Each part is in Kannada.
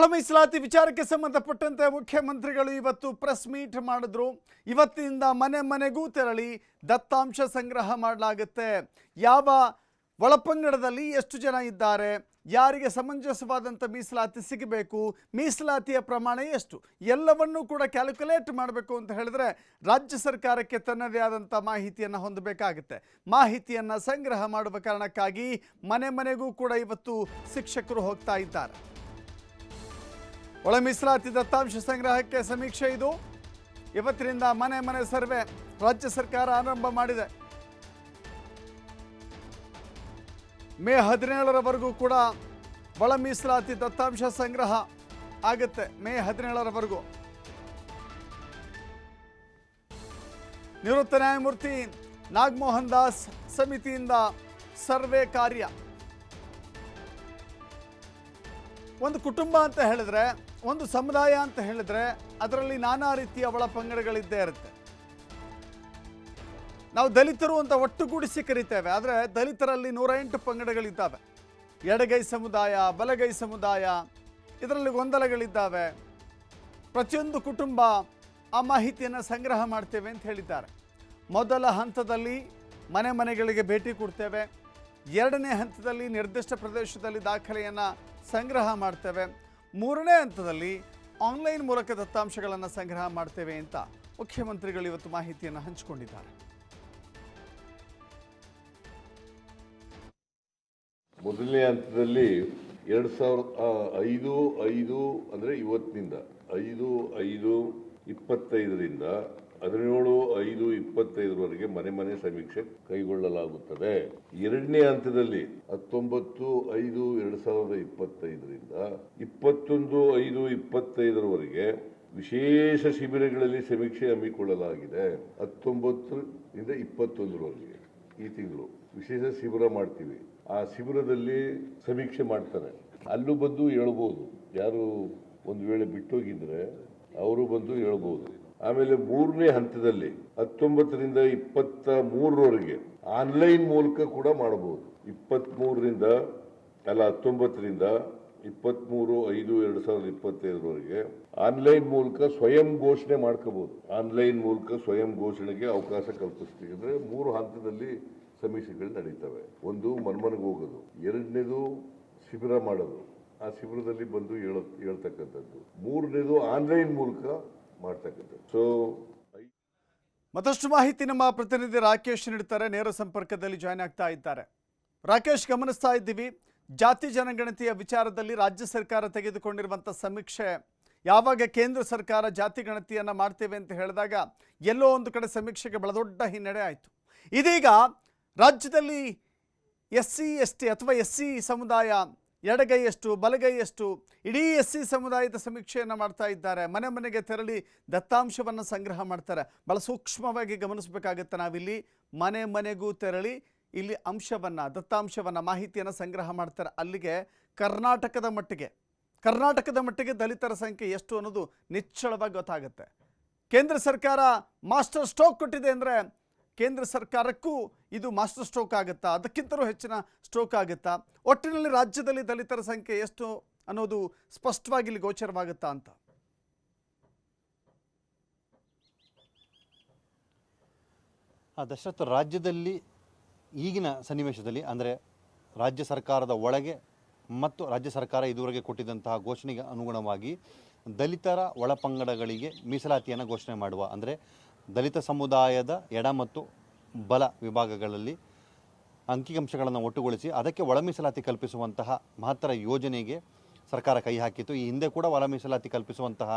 ಒಳ ಮೀಸಲಾತಿ ವಿಚಾರಕ್ಕೆ ಸಂಬಂಧಪಟ್ಟಂತೆ ಮುಖ್ಯಮಂತ್ರಿಗಳು ಇವತ್ತು ಪ್ರೆಸ್ ಮೀಟ್ ಮಾಡಿದ್ರು. ಇವತ್ತಿನಿಂದ ಮನೆ ಮನೆಗೂ ತೆರಳಿ ದತ್ತಾಂಶ ಸಂಗ್ರಹ ಮಾಡಲಾಗುತ್ತೆ. ಯಾವ ಒಳಪಂಗಡದಲ್ಲಿ ಎಷ್ಟು ಜನ ಇದ್ದಾರೆ, ಯಾರಿಗೆ ಸಮಂಜಸವಾದಂಥ ಮೀಸಲಾತಿ ಸಿಗಬೇಕು, ಮೀಸಲಾತಿಯ ಪ್ರಮಾಣ ಎಷ್ಟು, ಎಲ್ಲವನ್ನೂ ಕೂಡ ಕ್ಯಾಲ್ಕುಲೇಟ್ ಮಾಡಬೇಕು ಅಂತ ಹೇಳಿದ್ರೆ ರಾಜ್ಯ ಸರ್ಕಾರಕ್ಕೆ ತನ್ನದೇ ಆದಂಥ ಮಾಹಿತಿಯನ್ನು ಹೊಂದಬೇಕಾಗುತ್ತೆ. ಮಾಹಿತಿಯನ್ನು ಸಂಗ್ರಹ ಮಾಡುವ ಕಾರಣಕ್ಕಾಗಿ ಮನೆ ಮನೆಗೂ ಕೂಡ ಇವತ್ತು ಶಿಕ್ಷಕರು ಹೋಗ್ತಾ ಇದ್ದಾರೆ. ಒಳ ಮೀಸಲಾತಿ ದತ್ತಾಂಶ ಸಂಗ್ರಹಕ್ಕೆ ಸಮೀಕ್ಷೆ ಇದು. ಇವತ್ತಿನಿಂದ ಮನೆ ಮನೆ ಸರ್ವೆ ರಾಜ್ಯ ಸರ್ಕಾರ ಆರಂಭ ಮಾಡಿದೆ. ಮೇ ಹದಿನೇಳರವರೆಗೂ ಕೂಡ ಒಳ ಮೀಸಲಾತಿ ದತ್ತಾಂಶ ಸಂಗ್ರಹ ಆಗುತ್ತೆ ಮೇ ಹದಿನೇಳರವರೆಗೂ. ನಿವೃತ್ತ ನ್ಯಾಯಮೂರ್ತಿ ನಾಗಮೋಹನ್ ದಾಸ್ ಸಮಿತಿಯಿಂದ ಸರ್ವೆ ಕಾರ್ಯ. ಒಂದು ಕುಟುಂಬ ಅಂತ ಹೇಳಿದ್ರೆ ಒಂದು ಸಮುದಾಯ ಅಂತ ಹೇಳಿದ್ರೆ ಅದರಲ್ಲಿ ನಾನಾ ರೀತಿಯ ಒಳಪಂಗಡಗಳಿದ್ದೇ ಇರುತ್ತೆ. ನಾವು ದಲಿತರು ಅಂತ ಒಟ್ಟುಗೂಡಿಸಿ ಕರಿತೇವೆ ಆದರೆ ದಲಿತರಲ್ಲಿ ನೂರ ಎಂಟು ಪಂಗಡಗಳಿದ್ದಾವೆ. ಎಡಗೈ ಸಮುದಾಯ, ಬಲಗೈ ಸಮುದಾಯ, ಇದರಲ್ಲಿ ಗೊಂದಲಗಳಿದ್ದಾವೆ. ಪ್ರತಿಯೊಂದು ಕುಟುಂಬ ಆ ಮಾಹಿತಿಯನ್ನು ಸಂಗ್ರಹ ಮಾಡ್ತೇವೆ ಅಂತ ಹೇಳಿದ್ದಾರೆ. ಮೊದಲ ಹಂತದಲ್ಲಿ ಮನೆ ಮನೆಗಳಿಗೆ ಭೇಟಿ ಕೊಡ್ತೇವೆ. ಎರಡನೇ ಹಂತದಲ್ಲಿ ನಿರ್ದಿಷ್ಟ ಪ್ರದೇಶದಲ್ಲಿ ದಾಖಲೆಯನ್ನು ಸಂಗ್ರಹ ಮಾಡ್ತೇವೆ. ಮೂರನೇ ಹಂತದಲ್ಲಿ ಆನ್ಲೈನ್ ಮೂಲಕ ದತ್ತಾಂಶಗಳನ್ನು ಸಂಗ್ರಹ ಮಾಡ್ತೇವೆ ಅಂತ ಮುಖ್ಯಮಂತ್ರಿಗಳು ಇವತ್ತು ಮಾಹಿತಿಯನ್ನು ಹಂಚಿಕೊಂಡಿದ್ದಾರೆ. ಮೊದಲನೇ ಹಂತದಲ್ಲಿ ಎರಡು ಸಾವಿರದ ಐದು ಐದು ಅಂದರೆ ಇವತ್ತಿನಿಂದ, ಐದು ಐದು, ಇಪ್ಪತ್ತೈದರಿಂದ ಹದಿನೇಳು, ಐದು, ಇಪ್ಪತ್ತೈದರವರೆಗೆ ಮನೆ ಮನೆ ಸಮೀಕ್ಷೆ ಕೈಗೊಳ್ಳಲಾಗುತ್ತದೆ. ಎರಡನೇ ಹಂತದಲ್ಲಿ ಹತ್ತೊಂಬತ್ತು, ಐದು, ಎರಡು ಸಾವಿರದ ಇಪ್ಪತ್ತೈದರಿಂದ ಇಪ್ಪತ್ತೊಂದು, ಐದು, ಇಪ್ಪತ್ತೈದರವರೆಗೆ ವಿಶೇಷ ಶಿಬಿರಗಳಲ್ಲಿ ಸಮೀಕ್ಷೆ ಹಮ್ಮಿಕೊಳ್ಳಲಾಗಿದೆ. ಹತ್ತೊಂಬತ್ತರಿಂದ ಇಪ್ಪತ್ತೊಂದರವರೆಗೆ ಈ ತಿಂಗಳು ವಿಶೇಷ ಶಿಬಿರ ಮಾಡ್ತೀವಿ. ಆ ಶಿಬಿರದಲ್ಲಿ ಸಮೀಕ್ಷೆ ಮಾಡ್ತಾರೆ. ಅಲ್ಲೂ ಬಂದು ಹೇಳ್ಬೋದು. ಯಾರು ಒಂದು ವೇಳೆ ಬಿಟ್ಟೋಗಿದ್ರೆ, ಅವರು ಬಂದು ಹೇಳ್ಬೋದು. ಆಮೇಲೆ ಮೂರನೇ ಹಂತದಲ್ಲಿ ಹತ್ತೊಂಬತ್ತರಿಂದ ಇಪ್ಪತ್ತ ಮೂರರವರೆಗೆ ಆನ್ಲೈನ್ ಮೂಲಕ ಕೂಡ ಮಾಡಬಹುದು. ಇಪ್ಪತ್ತ್ ಮೂರರಿಂದ ಅಲ್ಲ, ಹತ್ತೊಂಬತ್ತರಿಂದ ಇಪ್ಪತ್ಮೂರು, ಐದು, ಎರಡು ಸಾವಿರದ ಇಪ್ಪತ್ತೈದರವರೆಗೆ ಆನ್ಲೈನ್ ಮೂಲಕ ಸ್ವಯಂ ಘೋಷಣೆ ಮಾಡ್ಕೋಬಹುದು. ಆನ್ಲೈನ್ ಮೂಲಕ ಸ್ವಯಂ ಘೋಷಣೆಗೆ ಅವಕಾಶ ಕಲ್ಪಿಸ್ತೀವಿ ಅಂದರೆ ಮೂರು ಹಂತದಲ್ಲಿ ಸಮೀಕ್ಷೆಗಳು ನಡೀತವೆ. ಒಂದು ಮನ್ಮನೆಗೆ ಹೋಗೋದು. ಎರಡನೇದು, ಶಿಬಿರ ಮಾಡೋದು. ಆ ಶಿಬಿರದಲ್ಲಿ ಬಂದು ಹೇಳ, ಹೇಳ್ತಕ್ಕಂಥದ್ದು. ಮೂರನೇದು ಆನ್ಲೈನ್ ಮೂಲಕ ಮಾಡ್ತಕ್ಕಂಥದ್ದು. ಸೊ ಮತ್ತಷ್ಟು ಮಾಹಿತಿ ನಮ್ಮ ಪ್ರತಿನಿಧಿ ರಾಕೇಶ್ ನೀಡ್ತಾರೆ ನೇರ ಸಂಪರ್ಕದಲ್ಲಿ ಜಾಯ್ನ್ ಆಗ್ತಾ ಇದ್ದಾರೆ. ರಾಕೇಶ್, ಗಮನಿಸ್ತಾ ಇದ್ದೀವಿ. ಜಾತಿ ಜನಗಣತಿಯ ವಿಚಾರದಲ್ಲಿ ರಾಜ್ಯ ಸರ್ಕಾರ ತೆಗೆದುಕೊಂಡಿರುವಂಥ ಸಮೀಕ್ಷೆ, ಯಾವಾಗ ಕೇಂದ್ರ ಸರ್ಕಾರ ಜಾತಿ ಗಣತಿಯನ್ನು ಮಾಡ್ತೇವೆ ಅಂತ ಹೇಳಿದಾಗ ಎಲ್ಲೋ ಒಂದು ಕಡೆ ಸಮೀಕ್ಷೆಗೆ ಬಹಳ ಹಿನ್ನಡೆ ಆಯಿತು. ಇದೀಗ ರಾಜ್ಯದಲ್ಲಿ ಎಸ್ ಸಿ ಎಸ್ ಟಿ ಅಥವಾ ಎಸ್ ಸಿ ಸಮುದಾಯ ಎಡಗೈ ಎಷ್ಟು ಬಲಗೈ ಎಷ್ಟು ಇಡೀ ಎಸ್ ಸಿ ಸಮುದಾಯದ ಸಮೀಕ್ಷೆಯನ್ನು ಮಾಡ್ತಾ ಇದ್ದಾರೆ. ಮನೆ ಮನೆಗೆ ತೆರಳಿ ದತ್ತಾಂಶವನ್ನು ಸಂಗ್ರಹ ಮಾಡ್ತಾರೆ. ಬಹಳ ಸೂಕ್ಷ್ಮವಾಗಿ ಗಮನಿಸಬೇಕಾಗುತ್ತೆ ನಾವಿಲ್ಲಿ. ಮನೆ ಮನೆಗೂ ತೆರಳಿ ಇಲ್ಲಿ ಅಂಶವನ್ನು, ದತ್ತಾಂಶವನ್ನು, ಮಾಹಿತಿಯನ್ನು ಸಂಗ್ರಹ ಮಾಡ್ತಾರೆ. ಅಲ್ಲಿಗೆ ಕರ್ನಾಟಕದ ಮಟ್ಟಿಗೆ ಕರ್ನಾಟಕದ ಮಟ್ಟಿಗೆ ದಲಿತರ ಸಂಖ್ಯೆ ಎಷ್ಟು ಅನ್ನೋದು ನಿಚ್ಚಳವಾಗಿ ಗೊತ್ತಾಗುತ್ತೆ. ಕೇಂದ್ರ ಸರ್ಕಾರ ಮಾಸ್ಟರ್ ಸ್ಟ್ರೋಕ್ ಕೊಟ್ಟಿದೆ ಅಂದರೆ ಕೇಂದ್ರ ಸರ್ಕಾರಕ್ಕೂ ಇದು ಮಾಸ್ಟರ್ ಸ್ಟ್ರೋಕ್ ಆಗುತ್ತಾ? ಅದಕ್ಕಿಂತಲೂ ಹೆಚ್ಚಿನ ಸ್ಟ್ರೋಕ್ ಆಗುತ್ತಾ? ಒಟ್ಟಿನಲ್ಲಿ ರಾಜ್ಯದಲ್ಲಿ ದಲಿತರ ಸಂಖ್ಯೆ ಎಷ್ಟು ಅನ್ನೋದು ಸ್ಪಷ್ಟವಾಗಿ ಇಲ್ಲಿ ಗೋಚರವಾಗುತ್ತಾ ಅಂತ? ದಶರಥ, ರಾಜ್ಯದಲ್ಲಿ ಈಗಿನ ಸನ್ನಿವೇಶದಲ್ಲಿ, ಅಂದರೆ ರಾಜ್ಯ ಸರ್ಕಾರದ ಒಳಗೆ ಮತ್ತು ರಾಜ್ಯ ಸರ್ಕಾರ ಇದುವರೆಗೆ ಕೊಟ್ಟಿದ್ದಂತಹ ಘೋಷಣೆಗೆ ಅನುಗುಣವಾಗಿ ದಲಿತರ ಒಳಪಂಗಡಗಳಿಗೆ ಮೀಸಲಾತಿಯನ್ನು ಘೋಷಣೆ ಮಾಡುವ, ಅಂದರೆ ದಲಿತ ಸಮುದಾಯದ ಎಡ ಮತ್ತು ಬಲ ವಿಭಾಗಗಳಲ್ಲಿ ಅಂಕಿಅಂಶಗಳನ್ನು ಒಟ್ಟುಗೊಳಿಸಿ ಅದಕ್ಕೆ ಒಳ ಮೀಸಲಾತಿ ಕಲ್ಪಿಸುವಂತಹ ಮಹತ್ತರ ಯೋಜನೆಗೆ ಸರ್ಕಾರ ಕೈ ಹಾಕಿತ್ತು. ಈ ಹಿಂದೆ ಕೂಡ ಒಳ ಮೀಸಲಾತಿ ಕಲ್ಪಿಸುವಂತಹ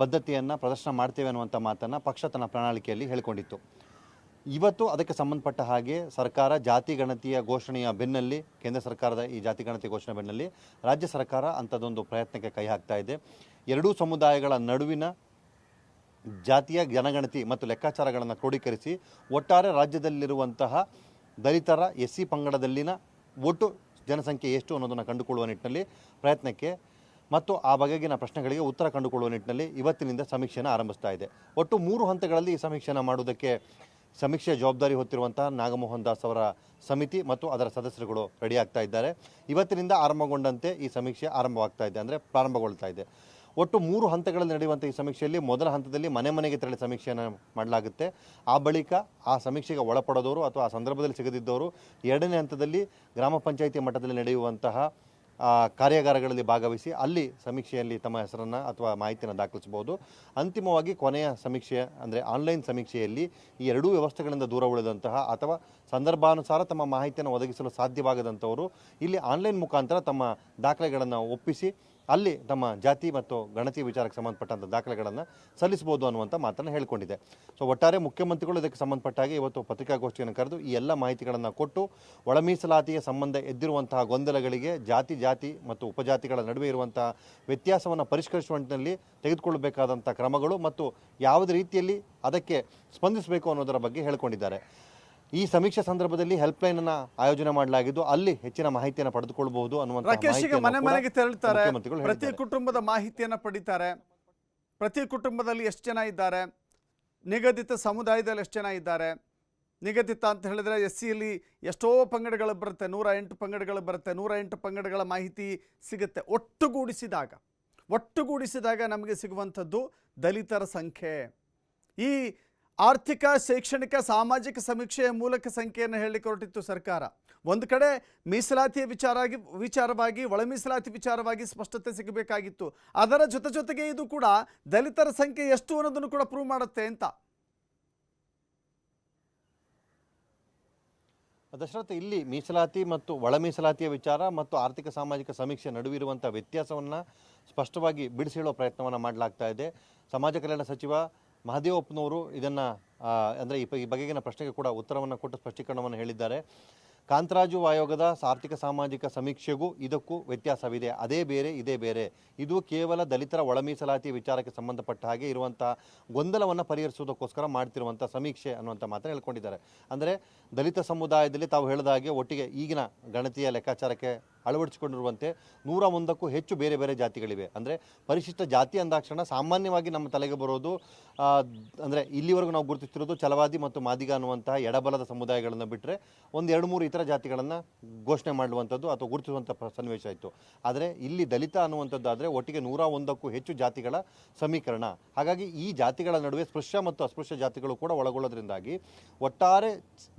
ಬದ್ಧತೆಯನ್ನು ಪ್ರದರ್ಶನ ಮಾಡ್ತೇವೆ ಅನ್ನುವಂಥ ಮಾತನ್ನು ಪಕ್ಷ ತನ್ನ ಪ್ರಣಾಳಿಕೆಯಲ್ಲಿ ಹೇಳಿಕೊಂಡಿತ್ತು. ಇವತ್ತು ಅದಕ್ಕೆ ಸಂಬಂಧಪಟ್ಟ ಹಾಗೆ ಸರ್ಕಾರ ಜಾತಿ ಗಣತಿಯ ಘೋಷಣೆಯ ಬೆನ್ನಲ್ಲಿ, ಕೇಂದ್ರ ಸರ್ಕಾರದ ಈ ಜಾತಿ ಗಣತಿ ಘೋಷಣೆ ಬೆನ್ನಲ್ಲಿ ರಾಜ್ಯ ಸರ್ಕಾರ ಅಂಥದ್ದೊಂದು ಪ್ರಯತ್ನಕ್ಕೆ ಕೈ ಹಾಕ್ತಾ ಇದೆ. ಎರಡೂ ಸಮುದಾಯಗಳ ನಡುವಿನ ಜಾತಿಯ ಜನಗಣತಿ ಮತ್ತು ಲೆಕ್ಕಾಚಾರಗಳನ್ನು ಕ್ರೋಢೀಕರಿಸಿ ಒಟ್ಟಾರೆ ರಾಜ್ಯದಲ್ಲಿರುವಂತಹ ದಲಿತರ ಎಸ್ ಸಿ ಪಂಗಡದಲ್ಲಿನ ಒಟ್ಟು ಜನಸಂಖ್ಯೆ ಎಷ್ಟು ಅನ್ನೋದನ್ನು ಕಂಡುಕೊಳ್ಳುವ ನಿಟ್ಟಿನಲ್ಲಿ ಪ್ರಯತ್ನಕ್ಕೆ ಮತ್ತು ಆ ಬಗೆಗಿನ ಪ್ರಶ್ನೆಗಳಿಗೆ ಉತ್ತರ ಕಂಡುಕೊಳ್ಳುವ ನಿಟ್ಟಿನಲ್ಲಿ ಇವತ್ತಿನಿಂದ ಸಮೀಕ್ಷೆಯನ್ನು ಆರಂಭಿಸ್ತಾ ಇದೆ. ಒಟ್ಟು ಮೂರು ಹಂತಗಳಲ್ಲಿ ಈ ಸಮೀಕ್ಷೆಯನ್ನು ಮಾಡುವುದಕ್ಕೆ ಸಮೀಕ್ಷೆಯ ಜವಾಬ್ದಾರಿ ಹೊತ್ತಿರುವಂತಹ ನಾಗಮೋಹನ್ ದಾಸ್ ಅವರ ಸಮಿತಿ ಮತ್ತು ಅದರ ಸದಸ್ಯರುಗಳು ರೆಡಿ ಆಗ್ತಾ ಇದ್ದಾರೆ. ಇವತ್ತಿನಿಂದ ಆರಂಭಗೊಂಡಂತೆ ಈ ಸಮೀಕ್ಷೆ ಆರಂಭವಾಗ್ತಾ ಇದೆ, ಅಂದರೆ ಪ್ರಾರಂಭಗೊಳ್ತಾ ಇದೆ. ಒಟ್ಟು ಮೂರು ಹಂತಗಳಲ್ಲಿ ನಡೆಯುವಂಥ ಈ ಸಮೀಕ್ಷೆಯಲ್ಲಿ ಮೊದಲ ಹಂತದಲ್ಲಿ ಮನೆ ಮನೆಗೆ ತೆರಳಿ ಸಮೀಕ್ಷೆಯನ್ನು ಮಾಡಲಾಗುತ್ತೆ. ಆ ಬಳಿಕ ಆ ಸಮೀಕ್ಷೆಗೆ ಒಳಪಡೋದವರು ಅಥವಾ ಆ ಸಂದರ್ಭದಲ್ಲಿ ಸಿಗದಿದ್ದವರು ಎರಡನೇ ಹಂತದಲ್ಲಿ ಗ್ರಾಮ ಪಂಚಾಯಿತಿ ಮಟ್ಟದಲ್ಲಿ ನಡೆಯುವಂತಹ ಕಾರ್ಯಾಗಾರಗಳಲ್ಲಿ ಭಾಗವಹಿಸಿ ಅಲ್ಲಿ ಸಮೀಕ್ಷೆಯಲ್ಲಿ ತಮ್ಮ ಹೆಸರನ್ನು ಅಥವಾ ಮಾಹಿತಿಯನ್ನು ದಾಖಲಿಸಬಹುದು. ಅಂತಿಮವಾಗಿ ಕೊನೆಯ ಸಮೀಕ್ಷೆ ಅಂದರೆ ಆನ್ಲೈನ್ ಸಮೀಕ್ಷೆಯಲ್ಲಿ ಈ ಎರಡೂ ವ್ಯವಸ್ಥೆಗಳಿಂದ ದೂರ ಉಳಿದಂತಹ ಅಥವಾ ಸಂದರ್ಭಾನುಸಾರ ತಮ್ಮ ಮಾಹಿತಿಯನ್ನು ಒದಗಿಸಲು ಸಾಧ್ಯವಾಗದಂಥವರು ಇಲ್ಲಿ ಆನ್ಲೈನ್ ಮುಖಾಂತರ ತಮ್ಮ ದಾಖಲೆಗಳನ್ನು ಒಪ್ಪಿಸಿ ಅಲ್ಲಿ ತಮ್ಮ ಜಾತಿ ಮತ್ತು ಗಣತಿ ವಿಚಾರಕ್ಕೆ ಸಂಬಂಧಪಟ್ಟಂಥ ದಾಖಲೆಗಳನ್ನು ಸಲ್ಲಿಸಬಹುದು ಅನ್ನುವಂಥ ಮಾತನ್ನು ಹೇಳಿಕೊಂಡಿದೆ. ಸೊ ಒಟ್ಟಾರೆ ಮುಖ್ಯಮಂತ್ರಿಗಳು ಇದಕ್ಕೆ ಸಂಬಂಧಪಟ್ಟಾಗಿ ಇವತ್ತು ಪತ್ರಿಕಾಗೋಷ್ಠಿಯನ್ನು ಕರೆದು ಈ ಎಲ್ಲ ಮಾಹಿತಿಗಳನ್ನು ಕೊಟ್ಟು ಒಳ ಮೀಸಲಾತಿಯ ಸಂಬಂಧ ಎದ್ದಿರುವಂತಹ ಗೊಂದಲಗಳಿಗೆ ಜಾತಿ ಜಾತಿ ಮತ್ತು ಉಪಜಾತಿಗಳ ನಡುವೆ ಇರುವಂತಹ ವ್ಯತ್ಯಾಸವನ್ನು ಪರಿಷ್ಕರಿಸುವ ನಿಟ್ಟಿನಲ್ಲಿ ತೆಗೆದುಕೊಳ್ಳಬೇಕಾದಂಥ ಕ್ರಮಗಳು ಮತ್ತು ಯಾವುದೇ ರೀತಿಯಲ್ಲಿ ಅದಕ್ಕೆ ಸ್ಪಂದಿಸಬೇಕು ಅನ್ನೋದರ ಬಗ್ಗೆ ಹೇಳಿಕೊಂಡಿದ್ದಾರೆ. ಈ ಸಮೀಕ್ಷೆ ಸಂದರ್ಭದಲ್ಲಿ ಹೆಲ್ಪ್ ಲೈನ್ ಅನ್ನ ಆಯೋಜನೆ ಮಾಡಲಾಗಿದ್ದು ಅಲ್ಲಿ ಹೆಚ್ಚಿನ ಮಾಹಿತಿಯನ್ನು ಪಡೆದುಕೊಳ್ಳಬಹುದು ಅನ್ನುವಂತ ಮನೆ ಮನೆಗೆ ತೆರಳ್ತಾರೆ. ಪ್ರತಿ ಕುಟುಂಬದ ಮಾಹಿತಿಯನ್ನು ಪಡಿತಾರೆ. ಪ್ರತಿ ಕುಟುಂಬದಲ್ಲಿ ಎಷ್ಟು ಜನ ಇದ್ದಾರೆ? ನಿಗದಿತ ಸಮುದಾಯದಲ್ಲಿ ಎಷ್ಟು ಜನ ಇದ್ದಾರೆ? ನಿಗದಿತ ಅಂತ ಹೇಳಿದ್ರೆ ಎಸ್ ಸಿಯಲ್ಲಿ ಎಷ್ಟೋ ಪಂಗಡಗಳು ಬರುತ್ತೆ. ನೂರ ಎಂಟು ಪಂಗಡಗಳು ಬರುತ್ತೆ. ನೂರ ಎಂಟು ಪಂಗಡಗಳ ಮಾಹಿತಿ ಸಿಗುತ್ತೆ. ಒಟ್ಟುಗೂಡಿಸಿದಾಗ ಒಟ್ಟುಗೂಡಿಸಿದಾಗ ನಮಗೆ ಸಿಗುವಂಥದ್ದು ದಲಿತರ ಸಂಖ್ಯೆ. ಈ ಆರ್ಥಿಕ, ಶೈಕ್ಷಣಿಕ, ಸಾಮಾಜಿಕ ಸಮೀಕ್ಷೆಯ ಮೂಲಕ ಸಂಖ್ಯೆಯನ್ನು ಹೇಳಿಕೊರಟಿತ್ತು ಸರ್ಕಾರ. ಒಂದು ಕಡೆ ಮೀಸಲಾತಿಯ ವಿಚಾರಾಗಿ, ವಿಚಾರವಾಗಿ, ಒಳ ಮೀಸಲಾತಿ ವಿಚಾರವಾಗಿ ಸ್ಪಷ್ಟತೆ ಸಿಗಬೇಕಾಗಿತ್ತು. ಅದರ ಜೊತೆ ಜೊತೆಗೆ ಇದು ಕೂಡ ದಲಿತರ ಸಂಖ್ಯೆ ಎಷ್ಟು ಅನ್ನೋದನ್ನು ಕೂಡ ಪ್ರೂವ್ ಮಾಡುತ್ತೆ ಅಂತ. ದಶರಥ, ಇಲ್ಲಿ ಮೀಸಲಾತಿ ಮತ್ತು ಒಳ ಮೀಸಲಾತಿಯ ವಿಚಾರ ಮತ್ತು ಆರ್ಥಿಕ, ಸಾಮಾಜಿಕ ಸಮೀಕ್ಷೆ ನಡುವಿರುವಂಥ ವ್ಯತ್ಯಾಸವನ್ನು ಸ್ಪಷ್ಟವಾಗಿ ಬಿಡಿಸಿ ಪ್ರಯತ್ನವನ್ನ ಪ್ರಯತ್ನವನ್ನು ಮಾಡಲಾಗ್ತಾ ಇದೆ. ಸಮಾಜ ಕಲ್ಯಾಣ ಸಚಿವ ಮಹದೇವಪ್ಪನವರು ಇದನ್ನು ಅಂದರೆ ಈ ಬಗೆಗಿನ ಪ್ರಶ್ನೆಗೆ ಕೂಡ ಉತ್ತರವನ್ನು ಕೊಟ್ಟು ಸ್ಪಷ್ಟೀಕರಣವನ್ನು ಹೇಳಿದ್ದಾರೆ. ಕಾಂತರಾಜು ಆಯೋಗದ ಆರ್ಥಿಕ ಸಾಮಾಜಿಕ ಸಮೀಕ್ಷೆಗೂ ಇದಕ್ಕೂ ವ್ಯತ್ಯಾಸವಿದೆ. ಅದೇ ಬೇರೆ, ಇದೇ ಬೇರೆ. ಇದು ಕೇವಲ ದಲಿತರ ಒಳಮೀಸಲಾತಿ ವಿಚಾರಕ್ಕೆ ಸಂಬಂಧಪಟ್ಟ ಹಾಗೆ ಇರುವಂಥ ಗೊಂದಲವನ್ನು ಪರಿಹರಿಸುವುದಕ್ಕೋಸ್ಕರ ಮಾಡ್ತಿರುವಂಥ ಸಮೀಕ್ಷೆ ಅನ್ನುವಂಥ ಮಾತನ್ನು ಹೇಳ್ಕೊಂಡಿದ್ದಾರೆ. ಅಂದರೆ ದಲಿತ ಸಮುದಾಯದಲ್ಲಿ ತಾವು ಹೇಳಿದ ಹಾಗೆ ಒಟ್ಟಿಗೆ ಈಗಿನ ಗಣತಿಯ ಲೆಕ್ಕಾಚಾರಕ್ಕೆ ಅಳವಡಿಸಿಕೊಂಡಿರುವಂತೆ ನೂರ ಒಂದಕ್ಕೂ ಹೆಚ್ಚು ಬೇರೆ ಬೇರೆ ಜಾತಿಗಳಿವೆ. ಅಂದರೆ ಪರಿಶಿಷ್ಟ ಜಾತಿ ಅಂದಾಕ್ಷಣ ಸಾಮಾನ್ಯವಾಗಿ ನಮ್ಮ ತಲೆಗೆ ಬರೋದು ಅಂದರೆ ಇಲ್ಲಿವರೆಗೂ ನಾವು ಗುರುತಿಸ್ತಿರೋದು ಛಲವಾದಿ ಮತ್ತು ಮಾದಿಗ ಅನ್ನುವಂತಹ ಎಡಬಲದ ಸಮುದಾಯಗಳನ್ನು ಬಿಟ್ಟರೆ ಒಂದು ಎರಡು ಮೂರು ಇತರ ಜಾತಿಗಳನ್ನು ಘೋಷಣೆ ಮಾಡುವಂಥದ್ದು ಅಥವಾ ಗುರುತಿಸುವಂಥ ಸನ್ನಿವೇಶ ಇತ್ತು. ಆದರೆ ಇಲ್ಲಿ ದಲಿತ ಅನ್ನುವಂಥದ್ದು ಆದರೆ ಒಟ್ಟಿಗೆ ನೂರ ಒಂದಕ್ಕೂ ಹೆಚ್ಚು ಜಾತಿಗಳ ಸಮೀಕರಣ. ಹಾಗಾಗಿ ಈ ಜಾತಿಗಳ ನಡುವೆ ಸ್ಪೃಶ್ಯ ಮತ್ತು ಅಸ್ಪೃಶ್ಯ ಜಾತಿಗಳು ಕೂಡ ಒಳಗೊಳ್ಳೋದ್ರಿಂದಾಗಿ ಒಟ್ಟಾರೆ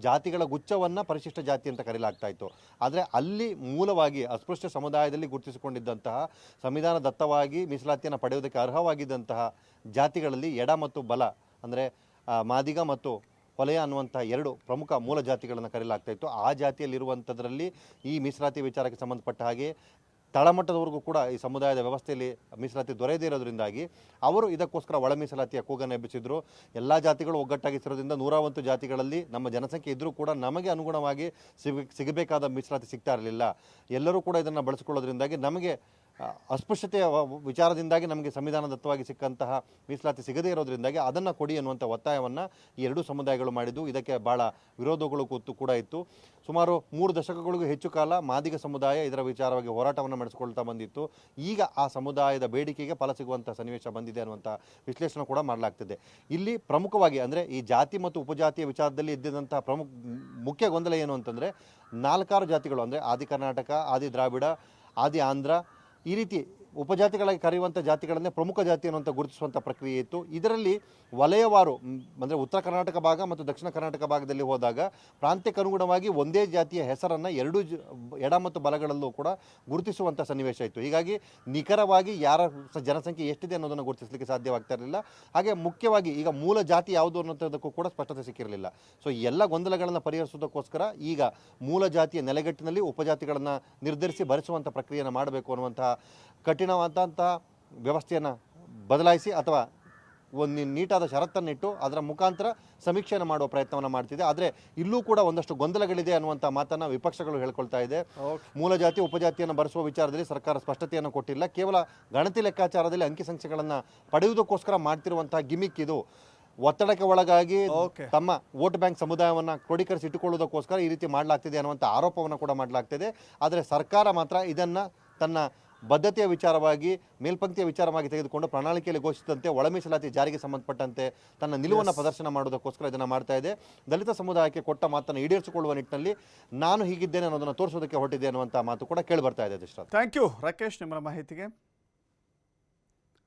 ಜಾತಿಗಳ ಗುಚ್ಛವನ್ನು ಪರಿಶಿಷ್ಟ ಜಾತಿ ಅಂತ ಕರೆಯಲಾಗ್ತಾ ಇತ್ತು. ಆದರೆ ಅಲ್ಲಿ ಮೂಲವಾಗಿ ಅಸ್ಪೃಶ್ಯ ಸಮುದಾಯದಲ್ಲಿ ಗುರುತಿಸಿಕೊಂಡಿದ್ದಂತಹ, ಸಂವಿಧಾನ ದತ್ತವಾಗಿ ಮೀಸಲಾತಿಯನ್ನು ಪಡೆಯುವುದಕ್ಕೆ ಅರ್ಹವಾಗಿದ್ದಂತಹ ಜಾತಿಗಳಲ್ಲಿ ಎಡ ಮತ್ತು ಬಲ, ಅಂದರೆ ಮಾದಿಗ ಮತ್ತು ಹೊಲೆಯ ಅನ್ನುವಂಥ ಎರಡು ಪ್ರಮುಖ ಮೂಲ ಜಾತಿಗಳನ್ನು ಕರೆಯಲಾಗ್ತಾ ಇತ್ತು. ಆ ಜಾತಿಯಲ್ಲಿರುವಂಥದ್ರಲ್ಲಿ ಈ ಮೀಸಲಾತಿ ವಿಚಾರಕ್ಕೆ ಸಂಬಂಧಪಟ್ಟ ಹಾಗೆ ತಳಮಟ್ಟದವರೆಗೂ ಕೂಡ ಈ ಸಮುದಾಯದ ವ್ಯವಸ್ಥೆಯಲ್ಲಿ ಮೀಸಲಾತಿ ದೊರೆಯದೇ ಇರೋದ್ರಿಂದಾಗಿ ಅವರು ಇದಕ್ಕೋಸ್ಕರ ಒಳ ಮೀಸಲಾತಿಯ ಕೂಗನ್ನು ಎಬ್ಬಿಸಿದ್ರು. ಎಲ್ಲ ಜಾತಿಗಳು ಒಗ್ಗಟ್ಟಾಗಿಸಿರೋದ್ರಿಂದ ನೂರ ಒಂದು ಜಾತಿಗಳಲ್ಲಿ ನಮ್ಮ ಜನಸಂಖ್ಯೆ ಇದ್ದರೂ ಕೂಡ ನಮಗೆ ಅನುಗುಣವಾಗಿ ಸಿಗ, ಸಿಗಬೇಕಾದ ಮೀಸಲಾತಿ ಸಿಗ್ತಾ ಇರಲಿಲ್ಲ. ಎಲ್ಲರೂ ಕೂಡ ಇದನ್ನು ಬಳಸಿಕೊಳ್ಳೋದ್ರಿಂದಾಗಿ ನಮಗೆ ಅಸ್ಪೃಶ್ಯತೆಯ ವಿಚಾರದಿಂದಾಗಿ ನಮಗೆ ಸಂವಿಧಾನದತ್ತವಾಗಿ ಸಿಕ್ಕಂತಹ ಮೀಸಲಾತಿ ಸಿಗದೇ ಇರೋದ್ರಿಂದಾಗಿ ಅದನ್ನು ಕೊಡಿ ಅನ್ನುವಂಥ ಒತ್ತಾಯವನ್ನು ಈ ಎರಡೂ ಸಮುದಾಯಗಳು ಮಾಡಿದ್ದು. ಇದಕ್ಕೆ ಭಾಳ ವಿರೋಧಗಳು ಕೂತು ಕೂಡ ಇತ್ತು. ಸುಮಾರು ಮೂರು ದಶಕಗಳಿಗೂ ಹೆಚ್ಚು ಕಾಲ ಮಾದಿಗ ಸಮುದಾಯ ಇದರ ವಿಚಾರವಾಗಿ ಹೋರಾಟವನ್ನು ನಡೆಸಿಕೊಳ್ತಾ ಬಂದಿತ್ತು. ಈಗ ಆ ಸಮುದಾಯದ ಬೇಡಿಕೆಗೆ ಫಲ ಸಿಗುವಂಥ ಸನ್ನಿವೇಶ ಬಂದಿದೆ ಅನ್ನುವಂಥ ವಿಶ್ಲೇಷಣೆ ಕೂಡ ಮಾಡಲಾಗ್ತಿದೆ. ಇಲ್ಲಿ ಪ್ರಮುಖವಾಗಿ ಅಂದರೆ ಈ ಜಾತಿ ಮತ್ತು ಉಪಜಾತಿಯ ವಿಚಾರದಲ್ಲಿ ಇದ್ದಿದ್ದಂತಹ ಪ್ರಮುಖ ಮುಖ್ಯ ಗೊಂದಲ ಏನು ಅಂತಂದರೆ ನಾಲ್ಕಾರು ಜಾತಿಗಳು ಅಂದರೆ ಆದಿ ಕರ್ನಾಟಕ, ಆದಿ ದ್ರಾವಿಡ, ಆದಿ ಆಂಧ್ರ ಈ ರೀತಿ ಉಪಜಾತಿಗಳಾಗಿ ಕರೆಯುವಂಥ ಜಾತಿಗಳನ್ನೇ ಪ್ರಮುಖ ಜಾತಿ ಅನ್ನುವಂಥ ಗುರುತಿಸುವಂಥ ಪ್ರಕ್ರಿಯೆ ಇತ್ತು. ಇದರಲ್ಲಿ ವಲಯವಾರು, ಅಂದರೆ ಉತ್ತರ ಕರ್ನಾಟಕ ಭಾಗ ಮತ್ತು ದಕ್ಷಿಣ ಕರ್ನಾಟಕ ಭಾಗದಲ್ಲಿ ಹೋದಾಗ ಪ್ರಾಂತ್ಯಕ್ಕೆ ಅನುಗುಣವಾಗಿ ಒಂದೇ ಜಾತಿಯ ಹೆಸರನ್ನು ಎರಡು ಎಡ ಮತ್ತು ಬಲಗಳಲ್ಲೂ ಕೂಡ ಗುರುತಿಸುವಂಥ ಸನ್ನಿವೇಶ ಇತ್ತು. ಹೀಗಾಗಿ ನಿಖರವಾಗಿ ಯಾರ ಜನಸಂಖ್ಯೆ ಎಷ್ಟಿದೆ ಅನ್ನೋದನ್ನು ಗುರುತಿಸಲಿಕ್ಕೆ ಸಾಧ್ಯವಾಗ್ತಾ ಇರಲಿಲ್ಲ. ಹಾಗೆ ಮುಖ್ಯವಾಗಿ ಈಗ ಮೂಲ ಜಾತಿ ಯಾವುದು ಅನ್ನೋಂಥದ್ದಕ್ಕೂ ಕೂಡ ಸ್ಪಷ್ಟತೆ ಸಿಕ್ಕಿರಲಿಲ್ಲ. ಸೊ ಎಲ್ಲ ಗೊಂದಲಗಳನ್ನು ಪರಿಹರಿಸುವುದಕ್ಕೋಸ್ಕರ ಈಗ ಮೂಲ ಜಾತಿಯ ನೆಲೆಗಟ್ಟಿನಲ್ಲಿ ಉಪಜಾತಿಗಳನ್ನು ನಿರ್ಧರಿಸಿ ಭರಿಸುವಂಥ ಪ್ರಕ್ರಿಯೆಯನ್ನು ಮಾಡಬೇಕು ಅನ್ನುವಂತಹ ಕಠಿಣವಾದಂತಹ ವ್ಯವಸ್ಥೆಯನ್ನು ಬದಲಾಯಿಸಿ ಅಥವಾ ಒಂದು ನೀಟಾದ ಷರತ್ತನ್ನಿಟ್ಟು ಅದರ ಮುಖಾಂತರ ಸಮೀಕ್ಷೆಯನ್ನು ಮಾಡುವ ಪ್ರಯತ್ನವನ್ನು ಮಾಡ್ತಿದೆ. ಆದರೆ ಇಲ್ಲೂ ಕೂಡ ಒಂದಷ್ಟು ಗೊಂದಲಗಳಿದೆ ಅನ್ನುವಂಥ ಮಾತನ್ನು ವಿಪಕ್ಷಗಳು ಹೇಳ್ಕೊಳ್ತಾ ಇದೆ. ಮೂಲ ಜಾತಿ ಉಪಜಾತಿಯನ್ನು ಬರೆಸುವ ವಿಚಾರದಲ್ಲಿ ಸರ್ಕಾರ ಸ್ಪಷ್ಟತೆಯನ್ನು ಕೊಟ್ಟಿಲ್ಲ. ಕೇವಲ ಗಣತಿ ಲೆಕ್ಕಾಚಾರದಲ್ಲಿ ಅಂಕಿ ಸಂಖ್ಯೆಗಳನ್ನು ಪಡೆಯುವುದಕ್ಕೋಸ್ಕರ ಮಾಡ್ತಿರುವಂತಹ ಗಿಮಿಕ್ ಇದು. ಒತ್ತಡಕ್ಕೆ ಒಳಗಾಗಿ ತಮ್ಮ ವೋಟ್ ಬ್ಯಾಂಕ್ ಸಮುದಾಯವನ್ನು ಕ್ರೋಢೀಕರಿಸಿ ಇಟ್ಟುಕೊಳ್ಳುವುದಕ್ಕೋಸ್ಕರ ಈ ರೀತಿ ಮಾಡಲಾಗ್ತಿದೆ ಅನ್ನುವಂಥ ಆರೋಪವನ್ನು ಕೂಡ ಮಾಡಲಾಗ್ತಿದೆ. ಆದರೆ ಸರ್ಕಾರ ಮಾತ್ರ ಇದನ್ನು ತನ್ನ ಬದ್ಧತೆಯ ವಿಚಾರವಾಗಿ ಮೇಲ್ಪಂಕ್ತಿಯ ವಿಚಾರವಾಗಿ ತೆಗೆದುಕೊಂಡು ಪ್ರಣಾಳಿಕೆಯಲ್ಲಿ ಘೋಷಿಸಿದಂತೆ ಒಳಮೀಸಲಾತಿ ಜಾರಿಗೆ ಸಂಬಂಧಪಟ್ಟಂತೆ ತನ್ನ ನಿಲುವನ್ನು ಪ್ರದರ್ಶನ ಮಾಡೋದಕ್ಕೋಸ್ಕರ ಇದನ್ನು ಮಾಡ್ತಾ ಇದೆ. ದಲಿತ ಸಮುದಾಯಕ್ಕೆ ಕೊಟ್ಟ ಮಾತನ್ನು ಈಡೇರಿಸಿಕೊಳ್ಳುವ ನಿಟ್ಟಿನಲ್ಲಿ ನಾನು ಹೀಗಿದ್ದೇನೆ ಅನ್ನೋದನ್ನು ತೋರಿಸೋದಕ್ಕೆ ಹೊರಟಿದೆ ಅನ್ನುವಂಥ ಮಾತು ಕೂಡ ಕೇಳಿ ಬರ್ತಾ ಇದೆ ಥ್ಯಾಂಕ್ ಯು ರಾಕೇಶ್ ನಿಮ್ಮ ಮಾಹಿತಿಗೆ.